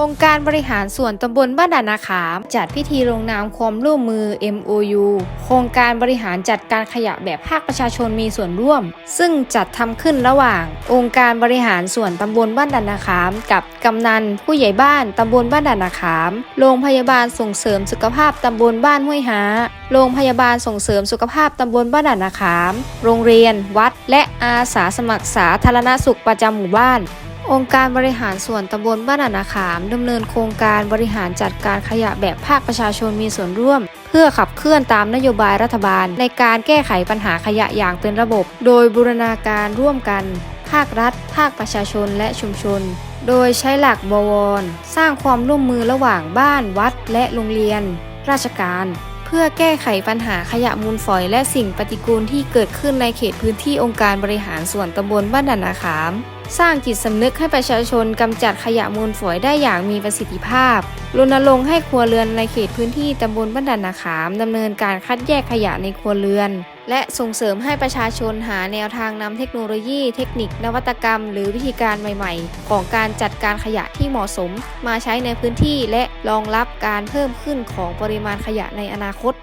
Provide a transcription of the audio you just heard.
องค์การบริหารส่วนตำบลบ้านด่านนาขาม จัดพิธีลงนามความร่วมมือ MOU โครงการบริหารจัดการขยะแบบภาคประชาชนมีส่วนร่วม ซึ่งจัดทำขึ้นระหว่าง องค์การบริหารส่วนตำบลบ้านด่านนาขาม กับกำนัน ผู้ใหญ่บ้านตำบลบ้านด่านนาขาม โรงพยาบาลส่งเสริมสุขภาพตำบลบ้านห้วยหาโรงพยาบาลส่งเสริมสุขภาพตำบลบ้านด่านนาขาม โรงเรียน วัด และอาสาสมัครสาธารณสุขประจำหมู่บ้าน องค์การบริหารส่วนตำบลบ้านอานาขามดำเนินโครงการบริหารจัดการขยะแบบภาคประชาชนมีส่วนร่วม เพื่อขับเคลื่อนตามนโยบายรัฐบาล ในการแก้ไขปัญหาขยะอย่างเป็นระบบ โดยบูรณาการร่วมกัน ภาครัฐ ภาคประชาชนและชุมชน โดยใช้หลักบวร สร้างความร่วมมือระหว่างบ้านวัด และโรงเรียน ราชการ เพื่อแก้ไขปัญหาขยะมูลฝอยและสิ่งปฏิกูลที่เกิดขึ้นในเขตพื้นที่องค์การบริหารส่วนตำบลบ้านดันนาขาม สร้างจิตสำนึกให้ประชาชนกำจัดขยะมูลฝอยได้อย่างมีประสิทธิภาพ รณรงค์ให้ครัวเรือนในเขตพื้นที่ตำบลบ้านดันนาขามดำเนินการคัดแยกขยะในครัวเรือน และส่งเสริมให้ประชาชนหาแนวทางนำเทคโนโลยี เทคนิคนวัตกรรม หรือวิธีการใหม่ ๆ ของการจัดการขยะที่เหมาะสม มาใช้ในพื้นที่และรองรับการเพิ่มขึ้นของปริมาณขยะในอนาคต